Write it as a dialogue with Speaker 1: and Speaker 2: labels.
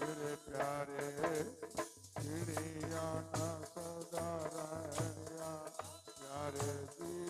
Speaker 1: ਮੇਰੇ ਪਿਆਰੇ ਜਿਹੜੀਆਂ ਨਾ ਸਦਾ ਰਹਿਣੀਆਂ ਪਿਆਰੇ ਦੀ